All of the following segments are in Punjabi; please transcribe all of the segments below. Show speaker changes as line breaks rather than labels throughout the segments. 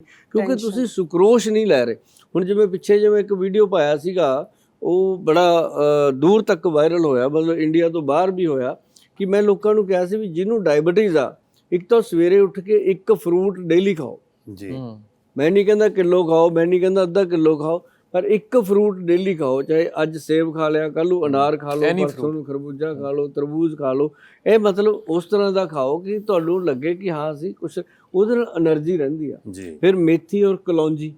ਕਿਉਂਕਿ. ਤੁਸੀਂ ਸੁਕਰੋਸ਼ ਨਹੀਂ ਲੈ ਰਹੇ। ਹੁਣ ਜਿਵੇਂ ਪਿੱਛੇ ਜਿਵੇਂ ਇੱਕ ਵੀਡੀਓ ਪਾਇਆ ਸੀਗਾ ਉਹ ਬੜਾ ਦੂਰ ਤੱਕ ਵਾਇਰਲ ਹੋਇਆ ਮਤਲਬ ਇੰਡੀਆ ਤੋਂ ਬਾਹਰ ਵੀ ਹੋਇਆ ਕਿ ਮੈਂ ਲੋਕਾਂ ਨੂੰ ਕਿਹਾ ਸੀ ਵੀ ਜਿਹਨੂੰ ਡਾਇਬੀਟੀਜ਼ ਆ ਇੱਕ ਤਾਂ ਸਵੇਰੇ ਉੱਠ ਕੇ ਇੱਕ ਫਰੂਟ ਡੇਲੀ ਖਾਓ।
ਜੀ।
ਮੈਂ ਨਹੀਂ ਕਹਿੰਦਾ ਕਿਲੋ ਖਾਓ ਮੈਂ ਨਹੀਂ ਕਹਿੰਦਾ ਅੱਧਾ ਕਿਲੋ ਖਾਓ ਪਰ ਇੱਕ ਫਰੂਟ ਡੇਲੀ ਖਾਓ ਚਾਹੇ ਅੱਜ ਸੇਬ ਖਾ ਲਿਆ ਕੱਲ ਨੂੰ ਅਨਾਰ ਖਾ ਲਓ ਪਰਸੋਂ ਨੂੰ ਖਰਬੂਜਾ ਖਾ ਲਓ ਤਰਬੂਜ ਖਾ ਲਓ ਇਹ ਮਤਲਬ ਉਸ ਤਰ੍ਹਾਂ ਦਾ ਖਾਓ ਕਿ ਤੁਹਾਨੂੰ ਲੱਗੇ ਕਿ ਹਾਂ ਅਸੀਂ ਕੁਝ ਉਹਦੇ ਨਾਲ એનર્ਜੀ ਰਹਿੰਦੀ ਆ। ਫਿਰ ਮੇਥੀ ਔਰ ਕਲੌਂਜੀ।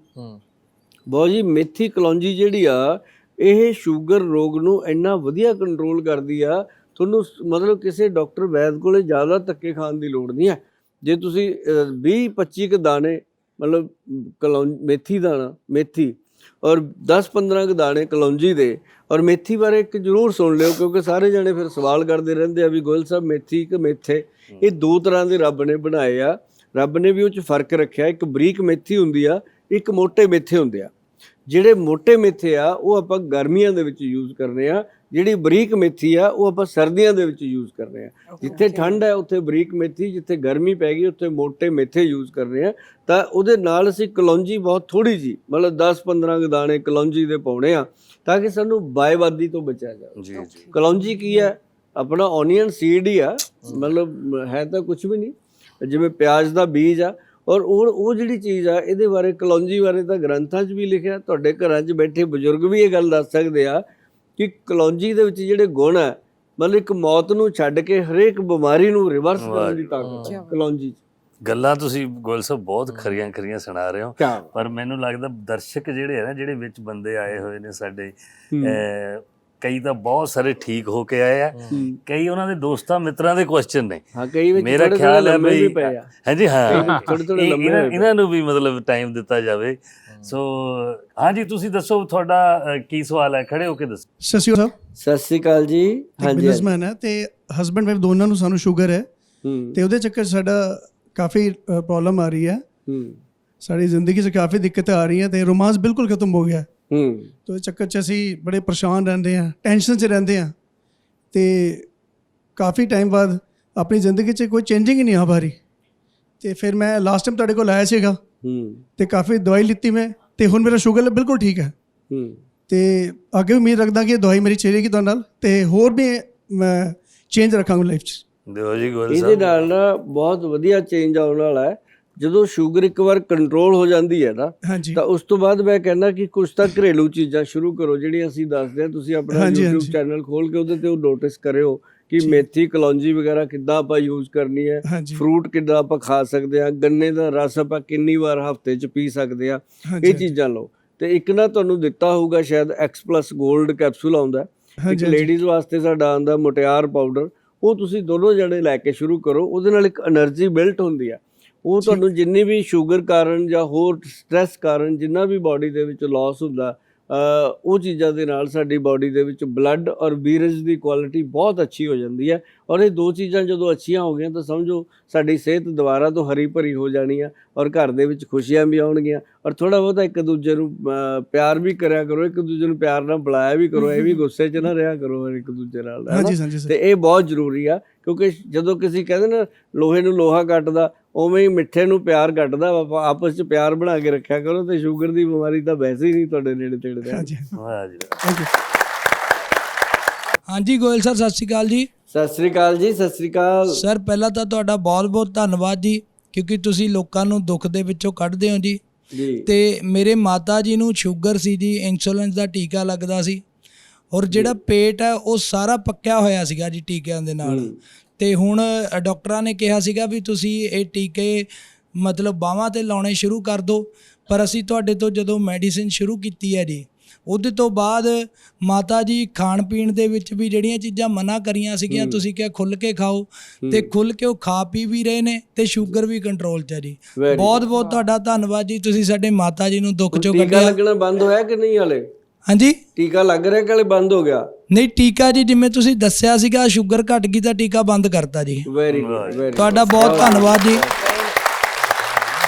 ਬਹੁਤ ਜੀ ਮੇਥੀ ਕਲੌਂਜੀ ਜਿਹੜੀ ਆ ਇਹ ਸ਼ੂਗਰ ਰੋਗ ਨੂੰ ਇੰਨਾ ਵਧੀਆ ਕੰਟਰੋਲ ਕਰਦੀ ਆ ਤੁਹਾਨੂੰ ਮਤਲਬ ਕਿਸੇ ਡਾਕਟਰ ਵੈਦ ਕੋਲੇ ਜ਼ਿਆਦਾ ਧੱਕੇ ਖਾਣ ਦੀ ਲੋੜ ਨਹੀਂ ਹੈ ਜੇ ਤੁਸੀਂ 20 25 ਕ ਦਾਣੇ ਮਤਲਬ ਕਲੌਂ ਮੇਥੀ ਦਾਣਾ ਮੇਥੀ ਔਰ 10-15 ਕ ਦਾਣੇ ਕਲੌਂਜੀ ਦੇ। ਔਰ ਮੇਥੀ ਬਾਰੇ ਇੱਕ ਜ਼ਰੂਰ ਸੁਣ ਲਿਓ ਕਿਉਂਕਿ ਸਾਰੇ ਜਣੇ ਫਿਰ ਸਵਾਲ ਕਰਦੇ ਰਹਿੰਦੇ ਆ ਵੀ ਗੋਇਲ ਸਾਹਿਬ ਮੇਥੀ ਕਿ ਮੇਥੇ? ਇਹ ਦੋ ਤਰ੍ਹਾਂ ਦੇ ਰੱਬ ਨੇ ਬਣਾਏ ਆ। ਰੱਬ ਨੇ ਵੀ ਉਹ 'ਚ ਫ਼ਰਕ ਰੱਖਿਆ। ਇੱਕ ਬਰੀਕ ਮੇਥੀ ਹੁੰਦੀ ਆ ਇੱਕ ਮੋٹے ਮੇਥੇ ਹੁੰਦੇ ਆ। ਜਿਹੜੇ ਮੋٹے ਮੇਥੇ ਆ ਉਹ ਆਪਾਂ ਗਰਮੀਆਂ ਦੇ ਵਿੱਚ ਯੂਜ਼ ਕਰਨੇ ਆ। ਜਿਹੜੀ ਬਰੀਕ ਮੇਥੀ ਆ ਉਹ ਆਪਾਂ ਸਰਦੀਆਂ ਦੇ ਵਿੱਚ ਯੂਜ਼ ਕਰਨੇ ਆ। ਜਿੱਥੇ ਠੰਡ ਹੈ ਉੱਥੇ ਬਰੀਕ ਮੇਥੀ ਜਿੱਥੇ ਗਰਮੀ ਪੈ ਗਈ ਉੱਥੇ ਮੋٹے ਮੇਥੇ ਯੂਜ਼ ਕਰਨੇ ਆ। ਤਾਂ ਉਹਦੇ ਨਾਲ ਅਸੀਂ ਕਲੌਂਜੀ ਬਹੁਤ ਥੋੜੀ ਜੀ ਮਤਲਬ 10-15 ਕੁ ਦਾਣੇ ਕਲੌਂਜੀ ਦੇ ਪਾਉਣੇ ਆ ਤਾਂ ਕਿ ਸਾਨੂੰ ਬਾਇਵਾਦੀ ਤੋਂ ਬਚਿਆ ਜਾਵੇ।
ਜੀ ਜੀ।
ਕਲੌਂਜੀ ਕੀ ਹੈ? ਆਪਣਾ ਓਨੀਅਨ ਸੀਡ ਹੀ ਆ ਮਤਲਬ ਹੈ ਤਾਂ ਕੁਝ ਵੀ ਨਹੀਂ ਜਿਵੇਂ ਪਿਆਜ਼ ਦਾ ਬੀਜ ਆ ਔਰ ਉਹ ਉਹ ਜਿਹੜੀ ਚੀਜ਼ ਆ ਇਹਦੇ ਬਾਰੇ ਕਲੌਂਜੀ ਬਾਰੇ ਤਾਂ ਗ੍ਰੰਥਾਂ 'ਚ ਵੀ ਲਿਖਿਆ ਤੁਹਾਡੇ ਘਰਾਂ 'ਚ ਬੈਠੇ ਬਜ਼ੁਰਗ ਵੀ ਇਹ ਗੱਲ ਦੱਸ ਸਕਦੇ ਆ ਕਿ ਕਲੌਂਜੀ ਦੇ ਵਿੱਚ ਜਿਹੜੇ ਗੁਣ ਆ ਮਤਲਬ ਇੱਕ ਮੌਤ ਨੂੰ ਛੱਡ ਕੇ ਹਰੇਕ ਬਿਮਾਰੀ ਨੂੰ ਰਿਵਰਸ ਕਰਨ ਦੀ ਤਾਕਤ ਹੈ ਕਲੌਂਜੀ 'ਚ।
ਗੱਲਾਂ ਤੁਸੀਂ ਗੋਇਲ ਸਾਹਿਬ ਬਹੁਤ ਖਰੀਆਂ ਖਰੀਆਂ ਸੁਣਾ ਰਹੇ ਹੋ। ਪਰ ਮੈਨੂੰ ਲੱਗਦਾ ਦਰਸ਼ਕ ਜਿਹੜੇ ਆ ਨਾ ਜਿਹੜੇ ਵਿੱਚ ਬੰਦੇ ਆਏ ਹੋਏ ਨੇ ਸਾਡੇ ਕਈ ਤਾਂ ਬਹੁਤ ਸਾਰੇ ਠੀਕ ਹੋ ਕੇ ਆਏ ਆ। ਕਈ ਉਹਨਾਂ ਦੇ ਦੋਸਤਾਂ ਮਿੱਤਰਾਂ ਦੇ ਕੁਐਸਚਨ ਨੇ।
ਹਾਂ ਕਈ ਵਿੱਚ
ਮੇਰਾ ਖਿਆਲ ਹੈ
ਵੀ
ਹਾਂਜੀ ਹਾਂ।
ਲੰਮੇ ਹੋਏ ਪਏ।
ਇਹਨਾਂ ਨੂੰ ਵੀ ਮਤਲਬ ਟਾਈਮ ਦਿੱਤਾ ਜਾਵੇ। ਸੋ ਹਾਂਜੀ ਤੁਸੀਂ ਦੱਸੋ ਤੁਹਾਡਾ ਕੀ ਸਵਾਲ ਹੈ? ਖੜੇ ਹੋ ਕੇ ਦੱਸੋ।
ਸਤਿ ਸ਼੍ਰੀ ਅਕਾਲ
ਸਤਿ ਸ੍ਰੀ ਅਕਾਲ ਜੀ। ਹਾਂਜੀ।
ਬਿਜ਼ਨਸਮੈਨ ਹੈ ਤੇ ਹਸਬੰਡ ਵਾਈਫ ਦੋਨਾਂ ਨੂੰ ਸਾਨੂੰ ਸ਼ੂਗਰ ਹੈ। ਤੇ ਉਹਦੇ ਚੱਕਰ ਸਾਡਾ ਕਾਫੀ ਪ੍ਰੋਬਲਮ ਆ ਰਹੀ ਹੈ। ਸਾਡੀ ਜ਼ਿੰਦਗੀ 'ਚ ਕਾਫੀ ਦਿੱਕਤਾਂ ਆ ਰਹੀਆਂ ਤੇ ਰੋਮਾਂਸ ਬਿਲਕੁਲ ਖਤਮ ਹੋ ਗਿਆ।
ਹੂੰ।
ਤੇ ਚੱਕਰ 'ਚ ਅਸੀਂ ਬੜੇ ਪਰੇਸ਼ਾਨ ਰਹਿੰਦੇ ਹਾਂ ਟੈਨਸ਼ਨ 'ਚ ਰਹਿੰਦੇ ਹਾਂ। ਤੇ ਕਾਫੀ ਟਾਈਮ ਬਾਅਦ ਆਪਣੀ ਜ਼ਿੰਦਗੀ 'ਚ ਕੋਈ ਚੇਂਜਿੰਗ ਹੀ ਨਹੀਂ ਆ ਪਾ ਰਹੀ। ਤੇ ਫਿਰ ਮੈਂ ਲਾਸਟ ਟਾਈਮ ਤੁਹਾਡੇ ਕੋਲ ਆਇਆ ਸੀਗਾ। ਤੇ ਕਾਫੀ ਦਵਾਈ ਲਿੱਤੀ ਮੈਂ ਤੇ ਹੁਣ ਮੇਰਾ ਸ਼ੂਗਰ ਲੈਵਲ ਬਿਲਕੁਲ ਠੀਕ ਹੈ।
ਹੂੰ।
ਤੇ ਅੱਗੇ ਵੀ ਉਮੀਦ ਰੱਖਦਾ ਕਿ ਇਹ ਦਵਾਈ ਮੇਰੀ ਚੱਲੇਗੀ ਤੁਹਾਡੇ ਨਾਲ ਤੇ ਹੋਰ ਵੀ ਮੈਂ ਚੇਂਜ ਰੱਖਾਂਗਾ ਲਾਈਫ 'ਚ।
ਦਿਓ ਜੀ
ਇਹਦੇ
ਸਾਹਿਬ।
ਨਾਲ ਨਾ ਬਹੁਤ ਵਧੀਆ ਚੇਂਜ ਆਉਣ ਵਾਲਾ ਹੈ। ਜਦੋਂ ਸ਼ੂਗਰ ਇੱਕ ਵਾਰ ਕੰਟਰੋਲ ਹੋ ਜਾਂਦੀ ਹੈ ਨਾ ਤਾਂ ਉਸ ਤੋਂ ਬਾਅਦ ਮੈਂ ਕਹਿੰਦਾ ਕਿ ਕੁਝ ਤਾਂ ਘਰੇਲੂ ਚੀਜ਼ਾਂ ਸ਼ੁਰੂ ਕਰੋ ਜਿਹੜੀਆਂ ਅਸੀਂ ਦੱਸਦੇ ਹਾਂ ਤੁਸੀਂ ਆਪਣਾ YouTube। ਚੈਨਲ ਖੋਲ ਕੇ ਉਹਦੇ ਤੇ ਉਹ ਨੋਟਿਸ ਕਰਿਓ। ਕਿ ਮੇਥੀ ਕਲੌਂਜੀ ਵਗੈਰਾ ਕਿੱਦਾਂ ਆਪਾਂ ਯੂਜ਼ ਕਰਨੀ ਹੈ ਫਰੂਟ ਕਿੱਦਾਂ ਆਪਾਂ ਖਾ ਸਕਦੇ ਆ ਗੰਨੇ ਦਾ ਰਸ ਆਪਾਂ ਕਿੰਨੀ ਵਾਰ ਹਫ਼ਤੇ 'ਚ ਪੀ ਸਕਦੇ
ਆ
ਇਹ ਚੀਜ਼ਾਂ ਲਓ। ਤੇ ਇੱਕ ਨਾ ਤੁਹਾਨੂੰ ਦਿੱਤਾ ਹੋਊਗਾ ਸ਼ਾਇਦ ਐਕਸ X+ 골ਡ ਕੈਪਸੂਲ ਆਉਂਦਾ ਇੱਕ ਲੇਡੀਜ਼ ਵਾਸਤੇ ਸਾਡਾ ਆਂਦਾ ਮੋਟਿਆਰ ਪਾਊਡਰ ਉਹ ਤੁਸੀਂ ਦੋਨੋਂ ਜਣੇ ਲੈ ਕੇ ਸ਼ੁਰੂ ਕਰੋ ਉਹਦੇ ਨਾਲ ਇੱਕ એનર્ਜੀ ਬਿਲਟ ਹੁੰਦੀ ਆ ਉਹ ਤੁਹਾਨੂੰ ਜਿੰਨੀ ਵੀ ਸ਼ੂਗਰ ਕਾਰਨ ਜਾਂ ਹੋਰ ਸਟ्रेस ਕਾਰਨ ਜਿੰਨਾ ਵੀ ਬਾਡੀ ਦੇ ਵਿੱਚ ਲਾਸ ਹੁੰਦਾ ਉਹ ਚੀਜ਼ਾਂ ਦੇ ਨਾਲ ਸਾਡੀ ਬਾਡੀ ਦੇ ਵਿੱਚ ਬਲੱਡ ਔਰ ਵੀਰਜ ਦੀ ਕੁਆਲਿਟੀ ਬਹੁਤ ਅੱਛੀ ਹੋ ਜਾਂਦੀ ਹੈ। ਔਰ ਇਹ ਦੋ ਚੀਜ਼ਾਂ ਜਦੋਂ ਅੱਛੀਆਂ ਹੋ ਗਈਆਂ ਤਾਂ ਸਮਝੋ ਸਾਡੀ ਸਿਹਤ ਦੁਬਾਰਾ ਤੋਂ ਹਰੀ ਭਰੀ ਹੋ ਜਾਣੀ ਆ ਔਰ ਘਰ ਦੇ ਵਿੱਚ ਖੁਸ਼ੀਆਂ ਵੀ ਆਉਣਗੀਆਂ। ਔਰ ਥੋੜਾ ਬਹੁਤਾ ਇੱਕ ਦੂਜੇ ਨੂੰ ਪਿਆਰ ਵੀ ਕਰਿਆ ਕਰੋ ਇੱਕ ਦੂਜੇ ਨੂੰ ਪਿਆਰ ਨਾਲ ਬੁਲਾਇਆ ਵੀ ਕਰੋ ਇਹ ਵੀ ਗੁੱਸੇ 'ਚ ਨਾ ਰਿਹਾ ਕਰੋ ਇੱਕ ਦੂਜੇ ਨਾਲ ਤੇ ਇਹ ਬਹੁਤ ਜ਼ਰੂਰੀ ਆ ਕਿਉਂਕਿ ਜਦੋਂ ਕਿਸੇ ਕਹਿੰਦੇ ਨਾ ਲੋਹੇ ਨੂੰ ਲੋਹਾ ਕੱਟਦਾ ਉਵੇਂ ਹੀ ਮਿੱਠੇ ਨੂੰ ਪਿਆਰ ਆਪਾਂ ਆਪਸ 'ਚ ਪਿਆਰ ਬਣਾ ਕੇ ਰੱਖਿਆ ਕਰੋ ਤੇ ਸ਼ੂਗਰ ਦੀ ਬਿਮਾਰੀ ਤਾਂ ਵੈਸੇ ਹੀ ਨਹੀਂ ਤੁਹਾਡੇ ਨੇੜੇ ਤੇੜੇ ਦੇ
ਹਾਂਜੀ
ਵਾਹ ਜੀ
ਹਾਂਜੀ ਗੋਇਲ ਸਰ ਸਤਿ ਸ਼੍ਰੀ ਅਕਾਲ ਜੀ।
ਸਤਿ ਸ੍ਰੀ ਅਕਾਲ ਜੀ ਸਤਿ ਸ੍ਰੀ ਅਕਾਲ।
ਸਰ ਪਹਿਲਾਂ ਤਾਂ ਤੁਹਾਡਾ ਬਹੁਤ-ਬਹੁਤ ਧੰਨਵਾਦ ਜੀ ਕਿਉਂਕਿ ਤੁਸੀਂ ਲੋਕਾਂ ਨੂੰ ਦੁੱਖ ਦੇ ਵਿੱਚੋਂ ਕੱਢਦੇ ਹੋ ਜੀ।
ਜੀ।
ਤੇ ਮੇਰੇ ਮਾਤਾ ਜੀ ਨੂੰ ਸ਼ੂਗਰ ਸੀ ਜੀ ਇਨਸੂਲਿਨ ਦਾ ਟੀਕਾ ਲੱਗਦਾ ਸੀ। ਔਰ ਜਿਹੜਾ ਪੇਟ ਹੈ ਉਹ ਸਾਰਾ ਪੱਕਿਆ ਹੋਇਆ ਸੀਗਾ ਜੀ ਟੀਕਿਆਂ ਦੇ ਨਾਲ। ਤੇ ਹੁਣ ਡਾਕਟਰਾਂ ਨੇ ਕਿਹਾ ਸੀਗਾ ਵੀ ਤੁਸੀਂ ਇਹ ਟੀਕੇ ਮਤਲਬ ਬਾਹਾਂ ਤੇ ਲਾਉਣੇ ਸ਼ੁਰੂ ਕਰ ਦਿਓ ਪਰ ਅਸੀਂ ਤੁਹਾਡੇ ਤੋਂ ਜਦੋਂ ਮੈਡੀਸਿਨ ਸ਼ੁਰੂ ਕੀਤੀ ਹੈ ਜੀ ਉਹਦੇ ਤੋਂ ਬਾਅਦ ਮਾਤਾ ਜੀ ਖਾਣ ਪੀਣ ਦੇ ਵਿੱਚ ਵੀ ਜਿਹੜੀਆਂ ਚੀਜ਼ਾਂ ਮਨਾ ਕਰੀਆਂ ਸੀਗੀਆਂ ਤੁਸੀਂ ਕਿਹਾ ਖੁੱਲ ਕੇ ਖਾਓ ਤੇ ਖੁੱਲ ਕੇ ਉਹ ਖਾ ਪੀ ਵੀ ਰਹੇ ਨੇ ਤੇ ਸ਼ੂਗਰ ਵੀ ਕੰਟਰੋਲ 'ਚ ਹੈ ਜੀ। ਬਹੁਤ ਬਹੁਤ ਤੁਹਾਡਾ ਧੰਨਵਾਦ ਜੀ ਤੁਸੀਂ ਸਾਡੇ ਮਾਤਾ ਜੀ ਨੂੰ ਦੁੱਖ ਚੋਂ
ਟੀਕਾ
ਕੱਢਿਆ।
ਲੱਗਣਾ ਬੰਦ ਹੋਇਆ ਕਿ ਨਹੀਂ ਹਲੇ?
ਹਾਂਜੀ?
ਟੀਕਾ ਲੱਗ ਰਿਹਾ ਕਿ ਹਲੇ ਬੰਦ ਹੋ ਗਿਆ?
ਨਹੀਂ ਟੀਕਾ ਜੀ ਜਿਵੇਂ ਤੁਸੀਂ ਦੱਸਿਆ ਸੀਗਾ ਸ਼ੂਗਰ ਘਟ ਗਈ ਤਾਂ ਟੀਕਾ ਬੰਦ ਕਰਤਾ ਜੀ।
ਵੈਰੀ ਗੁੱਡ ਵੈਰੀ
ਤੁਹਾਡਾ ਬਹੁਤ ਧੰਨਵਾਦ ਜੀ।